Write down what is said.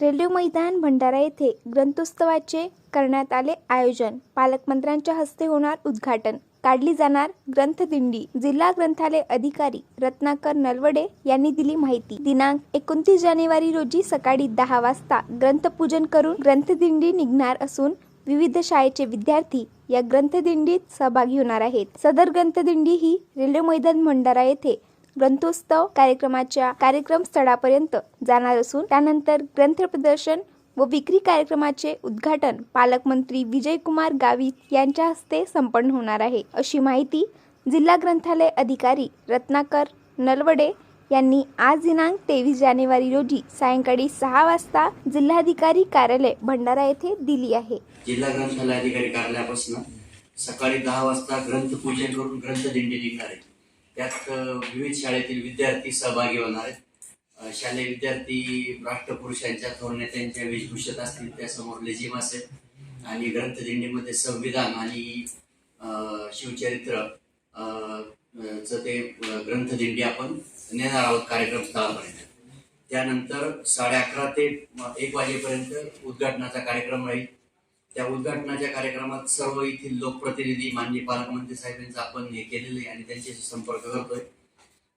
Railway मैदान भंडारा येथे ग्रंथोत्सवाचे करण्यात आले आयोजन. पालकमंत्र्यांच्या हस्ते होणार उद्घाटन. काढली जाणार ग्रंथदिंडी. जिल्हा ग्रंथालय अधिकारी रत्नाकर नलवडे यांनी दिली माहिती. दिनांक एकोणतीस जानेवारी रोजी सकाळी दहा वाजता ग्रंथपूजन करून ग्रंथदिंडी निघणार असून विविध शाळेचे विद्यार्थी या ग्रंथदिंडीत सहभागी होणार आहेत. सदर ग्रंथदिंडी ही रेल्वे मैदान भंडारा येथे ग्रंथोत्सव कार्यक्रमाच्या कार्यक्रम स्थळापर्यंत जाणार असून त्यानंतर ग्रंथ प्रदर्शन व विक्री कार्यक्रमाचे उद्घाटन पालकमंत्री विजयकुमार गावित यांच्या हस्ते संपन्न होणार आहे. अशी माहिती जिल्हा ग्रंथालय अधिकारी रत्नाकर नलवडे यांनी आज दिनांक तेवीस जानेवारी रोजी सायंकाळी सहा वाजता जिल्हाधिकारी कार्यालय भंडारा येथे दिली आहे. जिल्हा ग्रंथालय अधिकारी कार्यालयापासून सकाळी दहा वाजता ग्रंथपूजन करून ग्रंथदिंडी निघणार आहे. त्यात विविध शाळेतील विद्यार्थी सहभागी होणार आहेत. शालेय विद्यार्थी राष्ट्रपुरुषांच्या थोर नेत्यांच्या वेशभूषेत असतील त्यासमोर लेझिम असेल. आणि ग्रंथदिंडीमध्ये संविधान आणि शिवचरित्र च चं ते ग्रंथदिंडी आपण नेणार आहोत कार्यक्रम स्थळापर्यंत. त्यानंतर साडे अकरा ते एक वाजेपर्यंत उद्घाटनाचा कार्यक्रम राहील. त्या उद्घाटनाच्या कार्यक्रमात सर्व येथील लोकप्रतिनिधी माननीय पालकमंत्री साहेबांचा आपण हे केलेलं आहे आणि त्यांच्याशी संपर्क करतोय.